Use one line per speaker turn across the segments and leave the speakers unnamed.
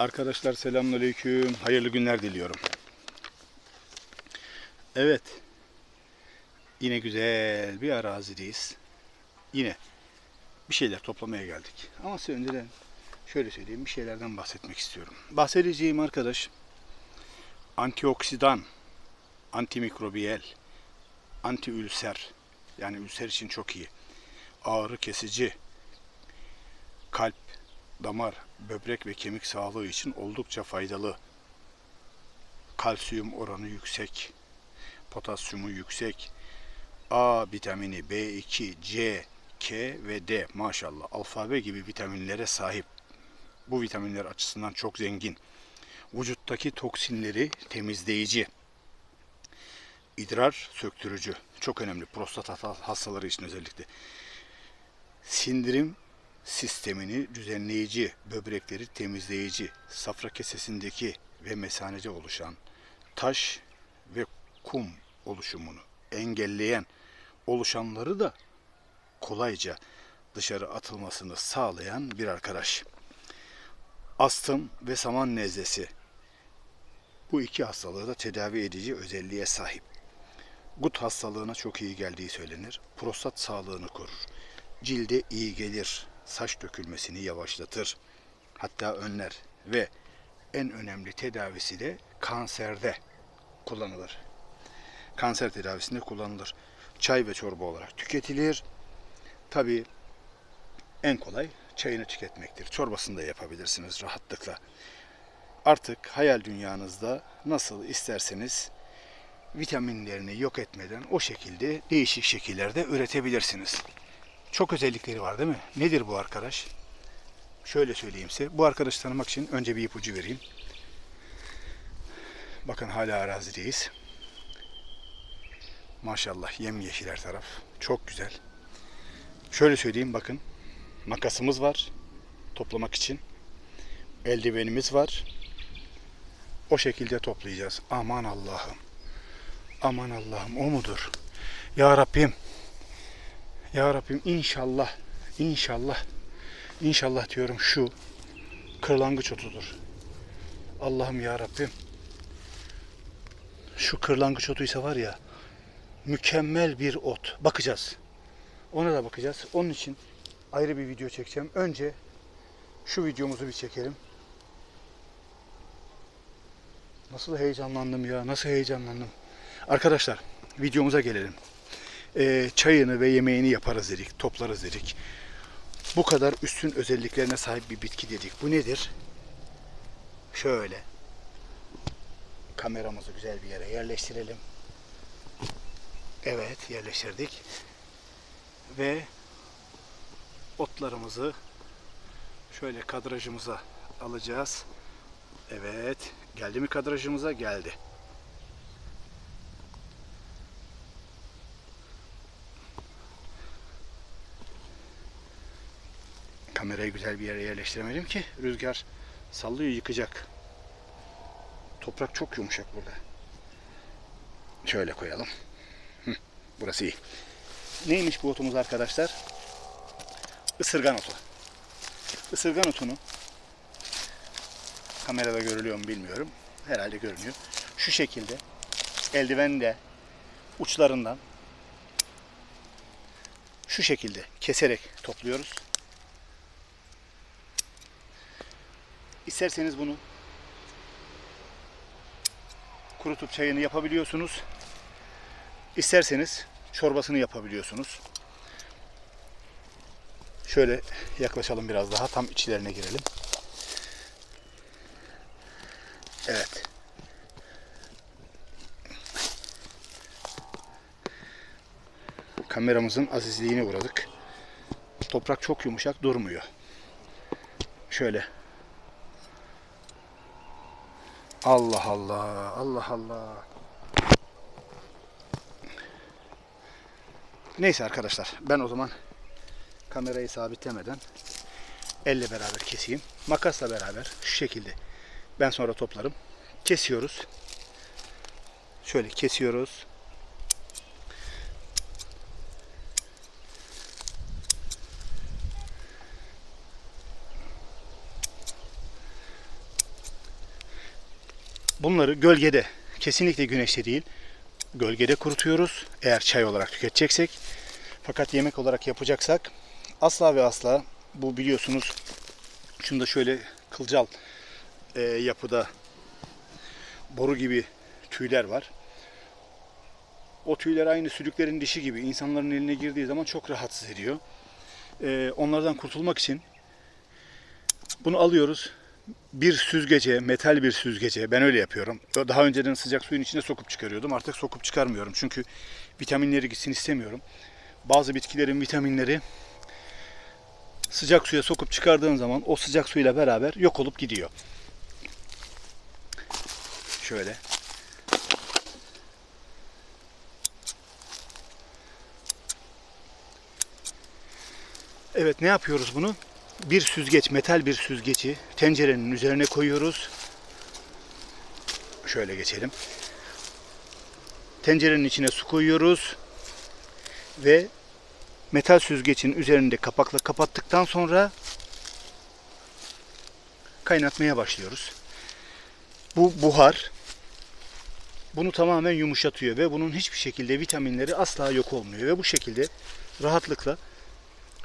Arkadaşlar selamünaleyküm. Hayırlı günler diliyorum. Evet. Yine güzel bir arazideyiz. Yine bir şeyler toplamaya geldik. Ama size önceden şöyle söyleyeyim bir şeylerden bahsetmek istiyorum. Bahsedeceğim arkadaş antioksidan, antimikrobiyel, antiülser yani ülser için çok iyi. Ağrı kesici, kalp, damar, böbrek ve kemik sağlığı için oldukça faydalı. Kalsiyum oranı yüksek, potasyumu yüksek, A vitamini, B2, C, K ve D maşallah alfabe gibi vitaminlere sahip. Bu vitaminler açısından çok zengin. Vücuttaki toksinleri temizleyici. İdrar söktürücü. Çok önemli prostat hastaları için özellikle. Sindirim sistemini düzenleyici, böbrekleri temizleyici, safra kesesindeki ve mesanede oluşan taş ve kum oluşumunu engelleyen oluşanları da kolayca dışarı atılmasını sağlayan bir arkadaş. Astım ve saman nezlesi bu iki hastalığı da tedavi edici özelliğe sahip. Gut hastalığına çok iyi geldiği söylenir. Prostat sağlığını korur. Cilde iyi gelir. Saç dökülmesini yavaşlatır. Hatta önler ve en önemli tedavisi de kanserde kullanılır. Kanser tedavisinde kullanılır. Çay ve çorba olarak tüketilir. Tabi en kolay çayını tüketmektir. Çorbasını da yapabilirsiniz rahatlıkla. Artık hayal dünyanızda nasıl isterseniz vitaminlerini yok etmeden o şekilde değişik şekillerde üretebilirsiniz. Çok özellikleri var değil mi? Nedir bu arkadaş? Şöyle söyleyeyim size. Bu arkadaşı tanımak için önce bir ipucu vereyim. Bakın hala arazideyiz. Maşallah yemyeşil her taraf. Çok güzel. Şöyle söyleyeyim bakın. Makasımız var. Toplamak için. Eldivenimiz var. O şekilde toplayacağız. Aman Allah'ım. Aman Allah'ım o mudur? Ya Rabbim. Ya Rabbim inşallah. inşallah inşallah diyorum şu kırlangıç otudur. Allah'ım ya Rabbim. Şu kırlangıç otuysa var ya mükemmel bir ot. Bakacağız. Ona da bakacağız. Onun için ayrı bir video çekeceğim. Önce şu videomuzu bir çekelim. Nasıl heyecanlandım ya. Nasıl heyecanlandım. Arkadaşlar videomuza gelelim. Ee, çayını ve yemeğini yaparız dedik. Toplarız dedik. Bu kadar üstün özelliklerine sahip bir bitki dedik. Bu nedir? Şöyle. Kameramızı güzel bir yere yerleştirelim. Evet yerleştirdik. Ve otlarımızı şöyle kadrajımıza alacağız. Evet. Geldi mi kadrajımıza? Geldi. Kamerayı güzel bir yere yerleştiremedim ki rüzgar sallıyor yıkacak. Toprak çok yumuşak burada. Şöyle koyalım. Hı, burası iyi. Neymiş bu otumuz arkadaşlar? Isırgan otu. Isırgan otunu kamerada görülüyor mu bilmiyorum. Herhalde görünüyor. Şu şekilde eldiven de uçlarından şu şekilde keserek topluyoruz. İsterseniz bunu kurutup çayını yapabiliyorsunuz. İsterseniz çorbasını yapabiliyorsunuz. Şöyle yaklaşalım biraz daha. Tam içlerine girelim. Evet. Kameramızın azizliğine uğradık. Toprak çok yumuşak durmuyor. Şöyle. Allah Allah. Allah Allah. Neyse arkadaşlar ben o zaman kamerayı sabitlemeden elle beraber keseyim. Makasla beraber şu şekilde ben sonra toplarım. Kesiyoruz. Şöyle kesiyoruz. Bunları gölgede, kesinlikle güneşte değil, gölgede kurutuyoruz. Eğer çay olarak tüketeceksek. Fakat yemek olarak yapacaksak asla ve asla bu biliyorsunuz şunda şöyle kılcal e, yapıda boru gibi tüyler var. O tüyler aynı sülüklerin dişi gibi insanların eline girdiği zaman çok rahatsız ediyor. E, onlardan kurtulmak için bunu alıyoruz. Bir süzgece, metal bir süzgece. Ben öyle yapıyorum. Daha önceden sıcak suyun içine sokup çıkarıyordum. Artık sokup çıkarmıyorum. Çünkü vitaminleri gitsin istemiyorum. Bazı bitkilerin vitaminleri sıcak suya sokup çıkardığın zaman o sıcak suyla beraber yok olup gidiyor. Şöyle. Evet ne yapıyoruz bunu? Bir süzgeç, metal bir süzgeci tencerenin üzerine koyuyoruz. Şöyle geçelim. Tencerenin içine su koyuyoruz ve metal süzgecin üzerinde kapakla kapattıktan sonra kaynatmaya başlıyoruz. Bu buhar bunu tamamen yumuşatıyor ve bunun hiçbir şekilde vitaminleri asla yok olmuyor ve bu şekilde rahatlıkla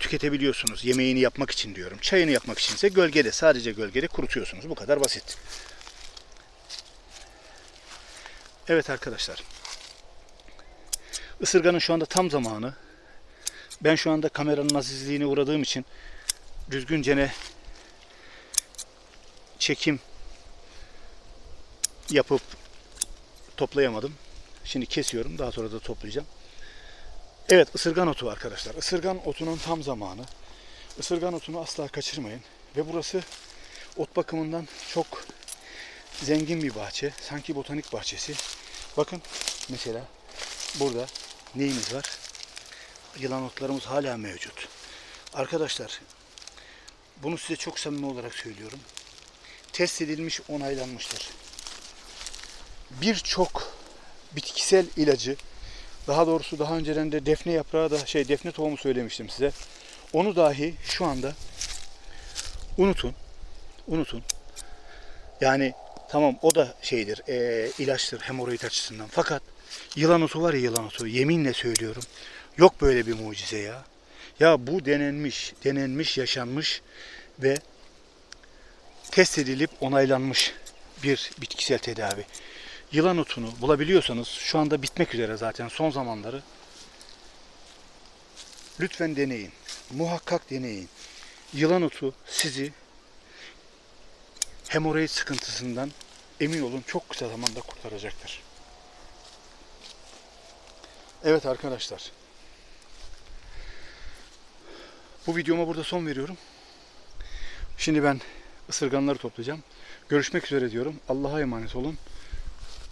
tüketebiliyorsunuz. Yemeğini yapmak için diyorum. Çayını yapmak içinse gölgede, sadece gölgede kurutuyorsunuz. Bu kadar basit. Evet arkadaşlar. Isırganın şu anda tam zamanı. Ben şu anda kameranın azizliğine uğradığım için düzgünce ne çekim yapıp toplayamadım. Şimdi kesiyorum. Daha sonra da toplayacağım. Evet ısırgan otu arkadaşlar. Isırgan otunun tam zamanı. Isırgan otunu asla kaçırmayın. Ve burası ot bakımından çok zengin bir bahçe. Sanki botanik bahçesi. Bakın mesela burada neyimiz var? Yılan otlarımız hala mevcut. Arkadaşlar bunu size çok samimi olarak söylüyorum. Test edilmiş, onaylanmıştır. Birçok bitkisel ilacı daha doğrusu daha önceden de defne yaprağı da şey defne tohumu söylemiştim size. Onu dahi şu anda unutun. Unutun. Yani tamam o da şeydir, e, ilaçtır hemoroid açısından. Fakat yılan otu var ya yılan otu. Yeminle söylüyorum. Yok böyle bir mucize ya. Ya bu denenmiş, denenmiş, yaşanmış ve test edilip onaylanmış bir bitkisel tedavi. Yılan otunu bulabiliyorsanız şu anda bitmek üzere zaten son zamanları. Lütfen deneyin. Muhakkak deneyin. Yılan otu sizi hemoroid sıkıntısından emin olun çok kısa zamanda kurtaracaktır. Evet arkadaşlar. Bu videoma burada son veriyorum. Şimdi ben ısırganları toplayacağım. Görüşmek üzere diyorum. Allah'a emanet olun.